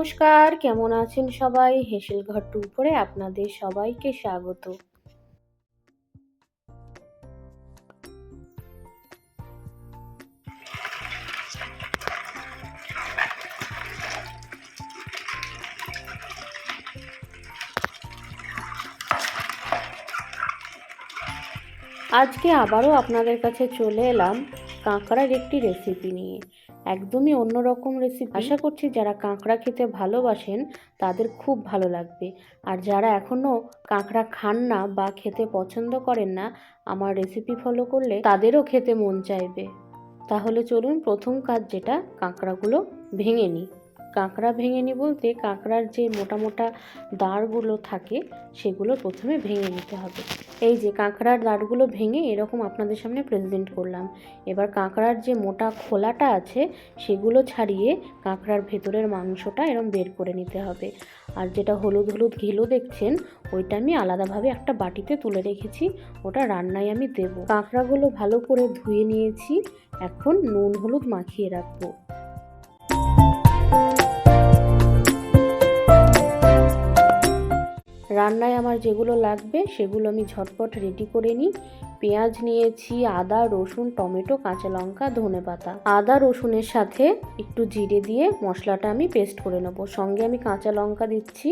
নমস্কার, কেমন আছেন সবাই? হেসেল ঘর টু করে আপনাদের সবাইকে স্বাগত। আজকে আবারও আপনাদের কাছে চলে এলাম কাঁকড়ার একটি রেসিপি নিয়ে। একদমই অন্যরকম রেসিপি আশা করছি যারা কাঁকড়া খেতে ভালোবাসেন, তাদের খুব ভালো লাগবে। আর যারা এখনও কাঁকড়া খান না বা খেতে পছন্দ করেন না, আমার রেসিপি ফলো করলে তাদেরও খেতে মন চাইবে। তাহলে চলুন প্রথম কাজ যেটা, কাঁকড়াগুলো ভেঙে নিই। কাঁকড়া ভেঙে নিই বলতে কাঁকড়ার যে মোটা মোটা দাঁড়গুলো থাকে, সেগুলো প্রথমে ভেঙে নিতে হবে। এই যে কাঁকড়ার দাঁড়গুলো ভেঙে এরকম আপনাদের সামনে প্রেজেন্ট করলাম। এবার কাঁকড়ার যে মোটা খোলাটা আছে, সেগুলো ছাড়িয়ে কাঁকড়ার ভেতরের মাংসটা এরম বের করে নিতে হবে। আর যেটা হলুদ হলুদ ঘিলো দেখছেন, ওইটা আমি আলাদাভাবে একটা বাটিতে তুলে রেখেছি, ওটা রান্নায় আমি দেব। কাঁকড়াগুলো ভালো করে ধুয়ে নিয়েছি, এখন নুন হলুদ মাখিয়ে রাখব। রান্নায় আমার যেগুলো লাগবে সেগুলো আমি ঝটপট রেডি করে নিই। পেঁয়াজ নিয়েছি, আদা, রসুন, টমেটো, কাঁচা লঙ্কা, ধনে পাতা। আদা, রসুনের সাথে একটু জিরে দিয়ে মশলাটা আমি পেস্ট করে নেব। সঙ্গে আমি কাঁচা লঙ্কা দিচ্ছি।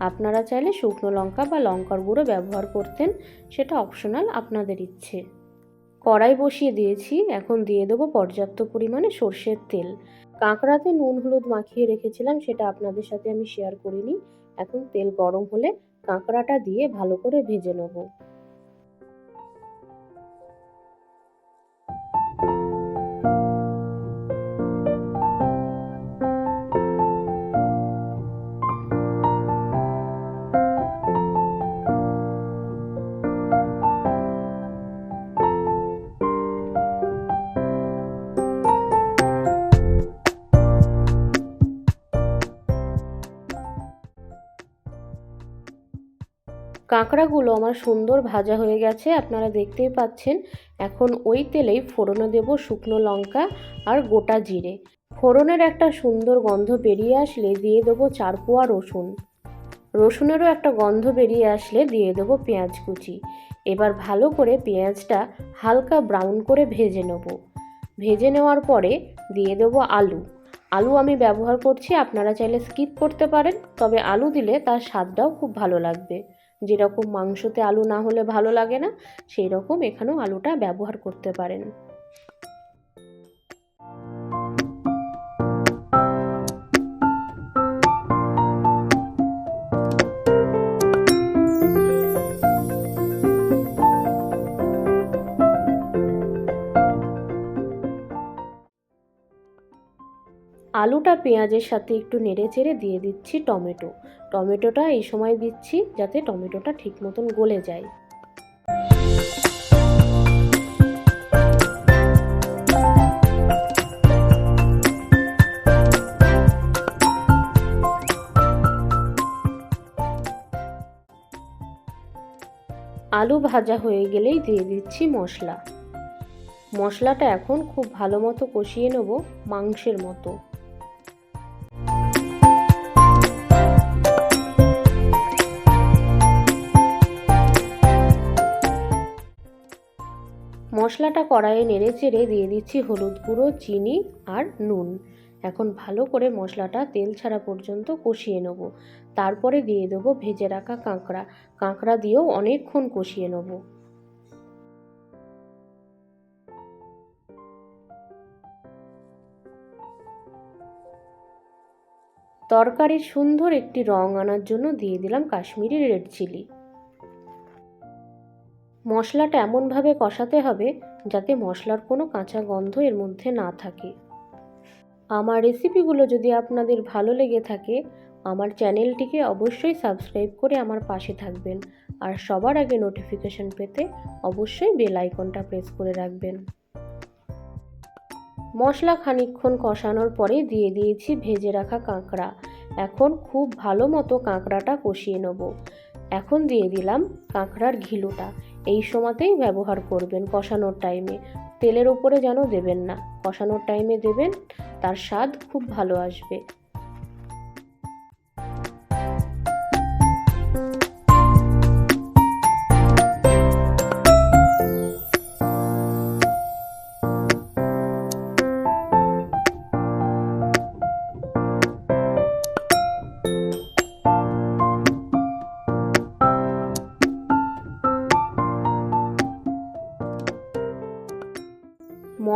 আপনারা চাইলে শুকনো লঙ্কা বা লঙ্কার গুঁড়ো ব্যবহার করতেন, সেটা অপশনাল আপনাদের ইচ্ছে। কড়াই বসিয়ে দিয়েছি। এখন দিয়ে দেবো পর্যাপ্ত পরিমাণে সর্ষের তেল। কাঁকড়াতে নুন, হলুদ মাখিয়ে রেখেছিলাম, সেটা আপনাদের সাথে আমি শেয়ার করিনি। এখন তেল গরম হলে কাঁকড়াটা দিয়ে ভালো করে ভেজে নেব। কাঁকড়াগুলো আমার সুন্দর ভাজা হয়ে গেছে, আপনারা দেখতেই পাচ্ছেন। এখন ওই তেলেই ফোড়নে দেব শুকনো লঙ্কা আর গোটা জিরে। ফোড়নের একটা সুন্দর গন্ধ বেরিয়ে আসলে দিয়ে দেবো চার পোয়া রসুন। রসুনেরও একটা গন্ধ বেরিয়ে আসলে দিয়ে দেবো পেঁয়াজ কুচি। এবার ভালো করে পেঁয়াজটা হালকা ব্রাউন করে ভেজে নেব। ভেজে নেওয়ার পরে দিয়ে দেবো আলু। আলু আমি ব্যবহার করছি, আপনারা চাইলে স্কিপ করতে পারেন, তবে আলু দিলে তার স্বাদটাও খুব ভালো লাগবে। যেরকম মাংসতে আলু না হলে ভালো লাগে না সেই রকম এখানেও আলুটা ব্যবহার করতে পারেন। আলুটা পেঁয়াজের সাথে একটু নেড়ে চেড়ে দিয়ে দিচ্ছি টমেটো। টমেটোটা এই সময় দিচ্ছি যাতে টমেটোটা ঠিক মতন গলে যায়। আলু ভাজা হয়ে গেলেই দিয়ে দিচ্ছি মশলা। মশলাটা এখন খুব ভালো মতো কষিয়ে নেব মাংসের মতো। মশলাটা কড়াইয়ে নেড়ে চেড়ে দিয়ে দিচ্ছি হলুদ গুঁড়ো, চিনি আর নুন। এখন ভালো করে মশলাটা তেল ছাড়া পর্যন্ত কষিয়ে নেব। তারপরে দিয়ে দেবো ভেজে রাখা কাঁকড়া। কাঁকড়া দিয়েও অনেকক্ষণ কষিয়ে নেব। তরকারির সুন্দর একটি রং আনার জন্য দিয়ে দিলাম কাশ্মীরি রেড চিলি। মশলাটা এমনভাবে কষাতে হবে যাতে মশলার কোনো কাঁচা গন্ধ এর মধ্যে না থাকে। আমার রেসিপিগুলো যদি আপনাদের ভালো লেগে থাকে, আমার চ্যানেলটিকে অবশ্যই সাবস্ক্রাইব করে আমার পাশে থাকবেন আর সবার আগে নোটিফিকেশন পেতে অবশ্যই বেল আইকনটা প্রেস করে রাখবেন। মশলা খানিকক্ষণ কষানোর পরে দিয়ে দিয়েছি ভেজে রাখা কাঁকড়া। এখন খুব ভালো মতো কাঁকড়াটা কষিয়ে নেব। এখন দিয়ে দিলাম কাঁকড়ার ঘিলুটা। এই সময়তেই ব্যবহার করবেন কষানোর টাইমে। তেলের ওপরে যেন দেবেন না। কষানোর টাইমে দেবেন, তার স্বাদ খুব ভালো আসবে।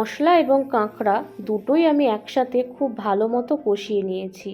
মশলা এবং কাঁকড়া দুটোই আমি একসাথে খুব ভালো মতো কষিয়ে নিয়েছি।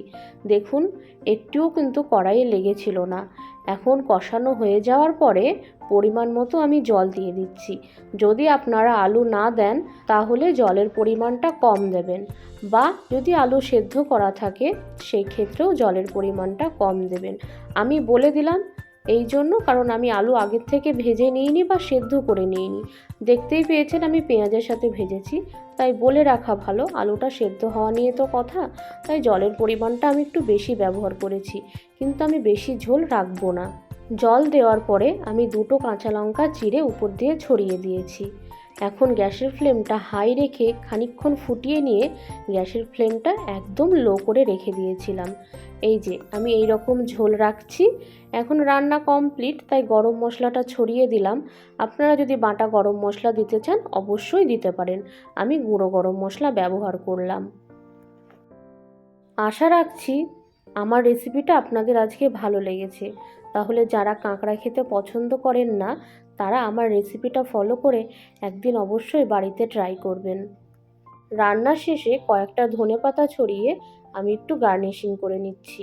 দেখুন, একটুও কিন্তু কড়াইয়ে লেগেছিল না। এখন কষানো হয়ে যাওয়ার পরে পরিমাণ মতো আমি জল দিয়ে দিচ্ছি। যদি আপনারা আলু না দেন, তাহলে জলের পরিমাণটা কম দেবেন বা যদি আলু সেদ্ধ করা থাকে সেই ক্ষেত্রেও জলের পরিমাণটা কম দেবেন। আমি বলে দিলাম এই জন্য কারণ আমি আলু আগের থেকে ভেজে নিইনি বা সেদ্ধ করে নিইনি। দেখতেই পেয়েছেন আমি পেঁয়াজের সাথে ভেজেছি, তাই বলে রাখা ভালো, আলুটা সেদ্ধ হওয়া নিয়ে তো কথা, তাই জলের পরিমাণটা আমি একটু বেশি ব্যবহার করেছি, কিন্তু আমি বেশি ঝোল রাখব না। জল দেওয়ার পরে আমি দুটো কাঁচা লঙ্কা চিড়ে উপর দিয়ে ছড়িয়ে দিয়েছি। এখন গ্যাসের ফ্লেমটা হাই রেখে খানিকক্ষণ ফুটিয়ে নিয়ে গ্যাসের ফ্লেমটা একদম লো করে রেখে দিয়েছিলাম। এই যে, আমি এই রকম ঝোল রাখছি। এখন রান্না কমপ্লিট, তাই গরম মশলাটা ছড়িয়ে দিলাম। আপনারা যদি বাটা গরম মশলা দিতে চান, অবশ্যই দিতে পারেন। আমি গুঁড়ো গরম মশলা ব্যবহার করলাম। আশা রাখছি আমার রেসিপিটা আপনাদের আজকে ভালো লেগেছে। তাহলে যারা কাঁকড়া খেতে পছন্দ করেন না তারা আমার রেসিপিটা ফলো করে একদিন অবশ্যই বাড়িতে ট্রাই করবেন। রান্না শেষে কয়েকটা ধনে পাতা ছড়িয়ে আমি একটু গার্নিশিং করে নিচ্ছি।